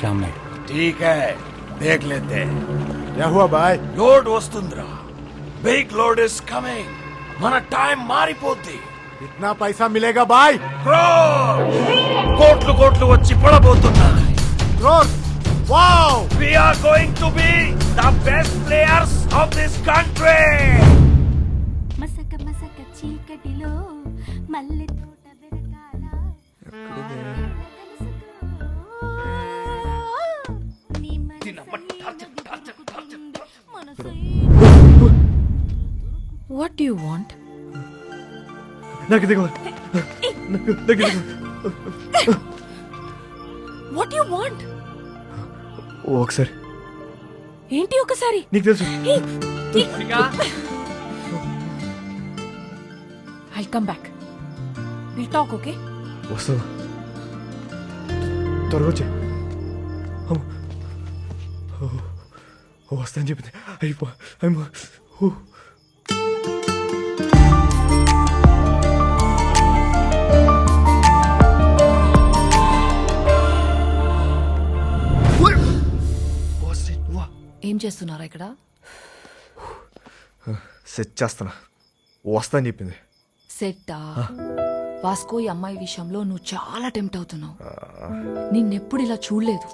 శ్యామ్ నాయుడు ठीक है देख लेते हैं क्या हुआ भाई లోడ్ వస్తుందిరా బిగ్ లోడ్ ఇస్ కమింగ్ మన టైం మారిపోద్ది इतना पैसा मिलेगा भाई Crore! కోట్లు కోట్లు వచ్చి పడబోతున్నాయి crore wow we are going to be the best players of this country మసక మసక చీకటిలో మల్లె తోట వాట్ యు వాంట్ నాకు ఇది కావాలి. నాకు నాకు ఇది కావాలి. వాట్ యు వాంట్ ఒకసారి. ఏంటి ఒకసారి? నీకు తెలుసు. I come back will talk okay వస్తావా త్వరగా వచ్చే. వస్తా అని చెప్పింది. అయిపో అయిపో. ఏం చేస్తున్నారా ఇక్కడ? సెట్ చేస్తానా వస్తా అని చెప్పింది. సెట్టా? వాస్కో ఈ అమ్మాయి విషయంలో నువ్వు చాలా టెంప్ట్ అవుతున్నావు. నిన్నెప్పుడు ఇలా చూడలేదు.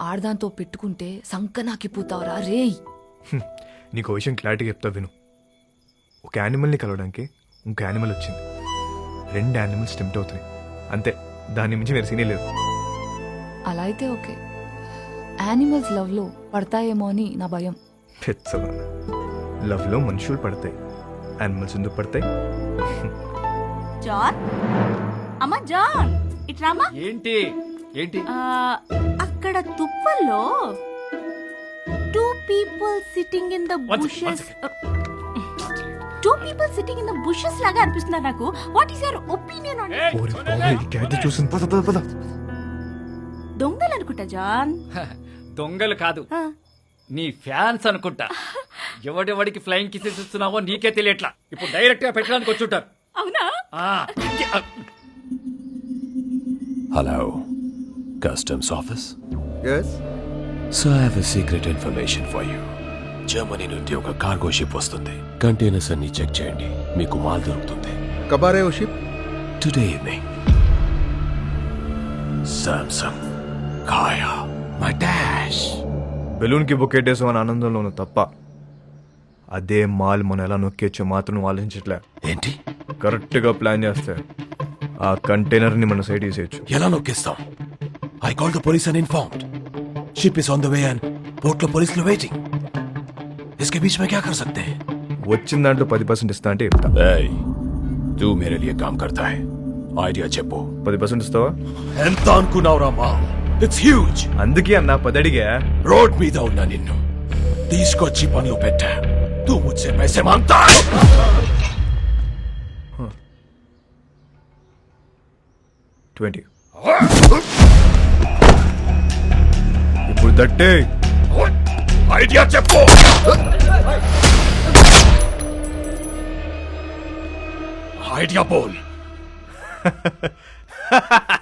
ఆడదాంతో పెట్టుకుంటే సంకనాకిపోతావురా రేయ్! హ్మ్. నీకు విషయం క్లారిటీగా చెప్తా విను. ఒక యానిమల్ని కలవడానికి ఇంకో యానిమల్ వచ్చింది. రెండు యానిమల్స్ టెంప్ట్ అవుతున్నాయి. అంతే. దాని మించి వేరే సీనే లేదు. అలా అయితే ఓకే. యానిమల్స్ లవ్లో పడతాయేమో అని నా భయం. పెచ్చదా లవ్లో మనుషులు పడతాయి. యానిమల్స్ ఎందుకు పడతాయి? జాన్? అమ్మా జాన్ ఇట్రామా ఏంటి? ఏంటి? అక్కడ తుప్పల్లో two people sitting in the bushes two people sitting in the bushes లాగా అనిపిస్తున్నారు నాకు. What is your opinion on ఓరి బాబోయ్, ఈ క్యాట్ చూసింది. పద పద పద. దొంగలు అనుకుంటా జాన్. దొంగలు కాదు. నీ ఫ్యాన్స్ అనుకుంటా. ఎవడెవడికి ఫ్లయింగ్ కిసెస్ ఇస్తున్నావో నీకే తెలియట్లా. ఇప్పుడు డైరెక్ట్గా పెట్టడానికి వచ్చుంటారు. అవునా? Hello customs office so I have secret information for you Germany నుండి ఒక కార్గో షిప్ వస్తుంది. కంటైనర్స్ అన్ని చెక్ చేయండి. మీకు మాల్ దొరుకుతుంది. కబారే షిప్ టుడే ఈవినింగ్ సామ్సంగ్ కాయా మటాష్ బెలూన్కి బొక్కేటేసాం అని ఆనందంలో ఉన్న తప్ప అదే మాల్ మనం ఎలా నొక్కేచ్చో మాత్రం ఆలోచించట్లే. ఏంటి? కరెక్ట్గా ప్లాన్ చేస్తే ఆ కంటైనర్ని మన సైడ్ తీసేయచ్చు ఎలా నొక్కేస్తాం? I call the police and inform ship is on the way and police పోలీసులు వెయిటింగ్ ఇస్కే బీచ్ మే క్యా కర్ సక్తే వచ్చిన దాంట్లో పది పర్సెంట్ ఇస్తా అంటే ఇస్తా ఏయ్ తూ మేరే లియే కామ్ కర్తా హై ఐడియా చెప్పు. పది పర్సెంట్ ఇస్తావా? ఎంత అనుకున్నావురా మా ఇట్స్ హ్యూజ్ అందుకే అన్న పది అడిగా రోడ్ మీద ఉన్న నిన్ను తీసుకొచ్చి పనులు పెట్టా. తూ ముచ్చే పైసే మాంతా. ట్వంటీ. ఇప్పుడు దట్టే ఐడియా చెప్పు. ఐడియా బోల్.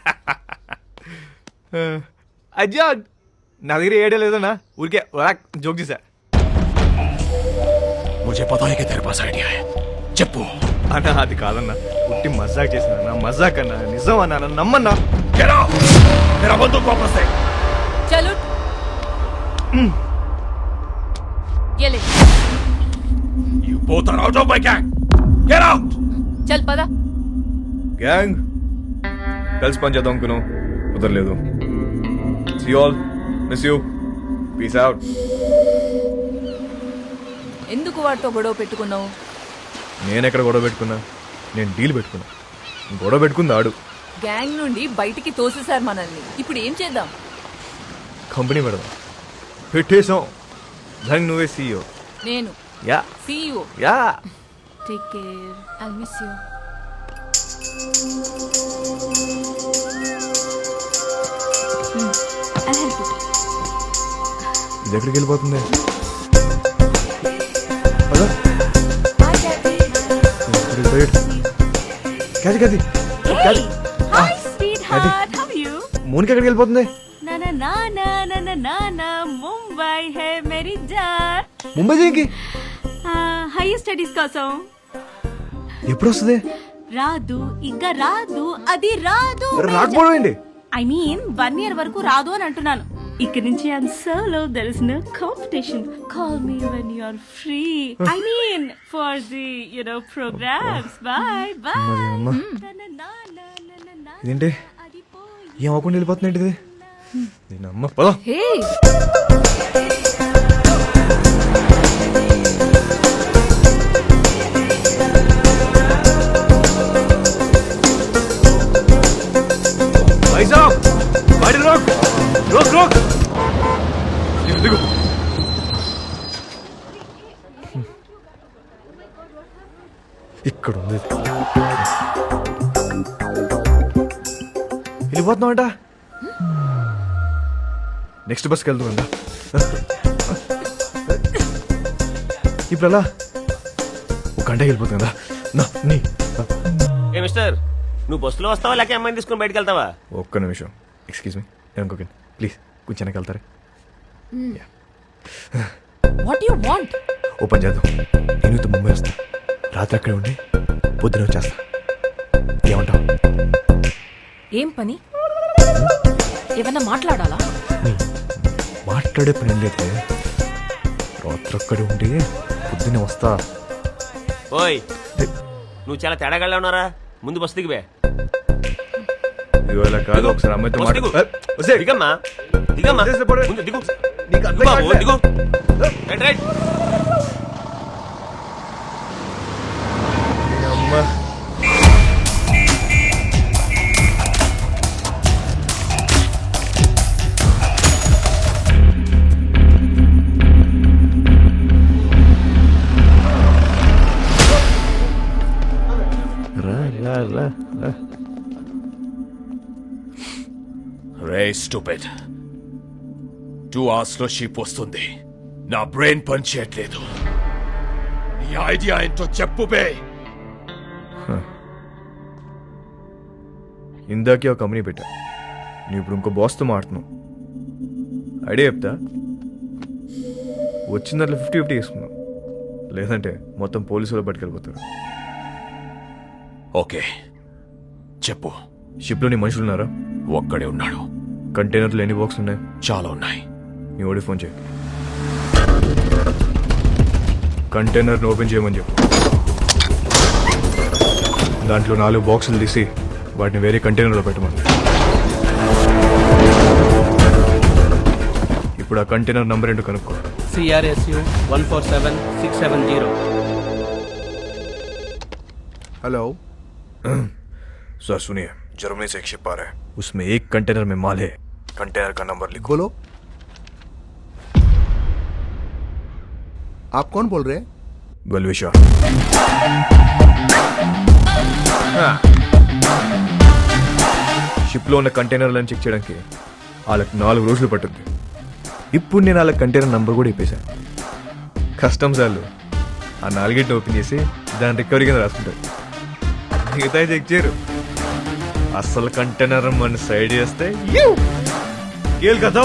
అజ్జా నా దగ్గర ఏడే లేదన్నా ఊరికే జోక్ చేశా मुझे पता है कि तेरे पास आइडिया है చెప్పు అన్న అది కాదన్నా పుట్టి మజాక్ చేసిన మజాక్ అన్నా నిజం అన్నా నన్ను నమ్మన్నా Get out! मेरा बंदूक वापस दे చలో ఎలే You both are out of my gang! Get out! చల్ పదా గ్యాంగ్ కలిసి పని చేద్దాం అనుకున్నాం కుదరలేదు see all miss you peace out ఎందుకు వాడితో గొడవ పెట్టుకున్నావు? నేను ఎక్కడ గొడవ పెట్టుకున్నా? నేను డీల్ పెట్టుకున్నా. గొడవ పెట్టుకుంది ఆడు. గ్యాంగ్ నుండి బయటికి తోసేశారు మనల్ని. ఇప్పుడు ఏం చేద్దాం? కంపెనీ పెడదాం. పెట్టేసాం దానికి నువ్వే సీఈఓ నేను. Yeah. CEO yeah. Take care I miss you ఇది ఎక్కడికి వెళ్ళిపోతుంది? నా నా నా నా ముంబై మేరీ స్టడీస్ కోసం ఎప్పుడు వస్తుంది? రాదు ఇంకా రాదు. అది రాదు రాకపోవడం ఐ మీన్ వన్ ఇయర్ వరకు రాదు అని అంటున్నాను. ఇక్కడ నుంచి I'm solo there is no competition call me when you are free I mean for the you know programs bye bye. ఇదేంటి? ఏం అవ్వకుండా వెళ్ళిపోతుంది ఏంటిది? నేను అమ్మ పదా. ఇక్కడ ఉంది వెళ్ళిపోతున్నామంట నెక్స్ట్ బస్కి వెళ్తుందా ఇప్పుడు అలా ఒక గంటకి వెళ్ళిపోతుందా నా నీ. ఏ మిస్టర్ నువ్వు బస్సులో వస్తావా లేక అమ్మాయిని తీసుకుని బయటకు వెళ్తావా? ఒక్క నిమిషం. ఎక్స్క్యూజ్ మీ ఇంకొక ప్లీజ్ కొంచెం వెనక్కి వెళ్తారా? వాట్ యు వాంట్ ఓపెన్ చేద్దాం. నేను ఇంత ముంబై వస్తా. రాత్రి అక్కడే ఉండి పొద్దున వచ్చేస్తా. ఏమంటావు? ఏం పని? ఏమన్నా మాట్లాడాలా? మాట్లాడే పని లేదే. రాత్రి అక్కడే ఉండి పొద్దున్న వస్తా. ఓయ్ నువ్వు చాలా తేడాగా ఉన్నారా? ముందు బస్సు దిగివే ఇలా కాదు ఒకసారి అమ్మాయితో. మాట్లాడు దిగమ్మా. ముందు దిగు. దిగు బాబు. దిగు. Right right. స్టూపిడ్. టూ అవర్స్లో షీప్ వస్తుంది. నా బ్రెయిన్ పని చేయట్లేదు నీ ఐడియా ఏంటో చెప్పు బే. ఇందాకే ఒక కంపెనీ పెట్టా. నువ్వు ఇప్పుడు ఇంకో బాస్తో మాడుతున్నావు ఐడియా చెప్తా? వచ్చిన దాంట్లో ఫిఫ్టీ ఫిఫ్టీ తీసుకున్నావు లేదంటే మొత్తం పోలీసులు పట్టుకెళ్ళిపోతారు. ఓకే. చెప్పు. షిప్లో నీ మనుషులు ఉన్నారా ఒక్కడే ఉన్నాడు. కంటైనర్లు ఎన్ని బాక్స్ ఉన్నాయి చాలా ఉన్నాయి. నీ ఓడి ఫోన్ చేయి కంటైనర్ని ఓపెన్ చేయమని చెప్పు దాంట్లో నాలుగు బాక్సులు తీసి వాటిని వేరే కంటైనర్లో పెట్టమని ఇప్పుడు ఆ కంటైనర్ నంబర్ ఏంటో కనుక్కో CRSU 147670. हेलो सर सुनिए जर्मनी से एक शिप आ रहा है उसमें एक कंटेनर में माल है कंटेनर का नंबर लिखो बोलो आप कौन बोल रहे हैं बलविशा షిప్లో ఉన్న కంటైనర్లను చెక్ చేయడానికి వాళ్ళకి నాలుగు రోజులు పట్టుద్ది ఇప్పుడు నేను వాళ్ళ కంటైనర్ నంబర్ కూడా ఇప్పేశాను కస్టమ్స్ వాళ్ళు ఆ నాలుగింటిని ఓపెన్ చేసి దాని రికవరీ కింద రాసుకుంటారు మిగతా చెక్ చేయరు అసలు కంటైనర్ మన సైడ్ చేస్తే కేల్ కదా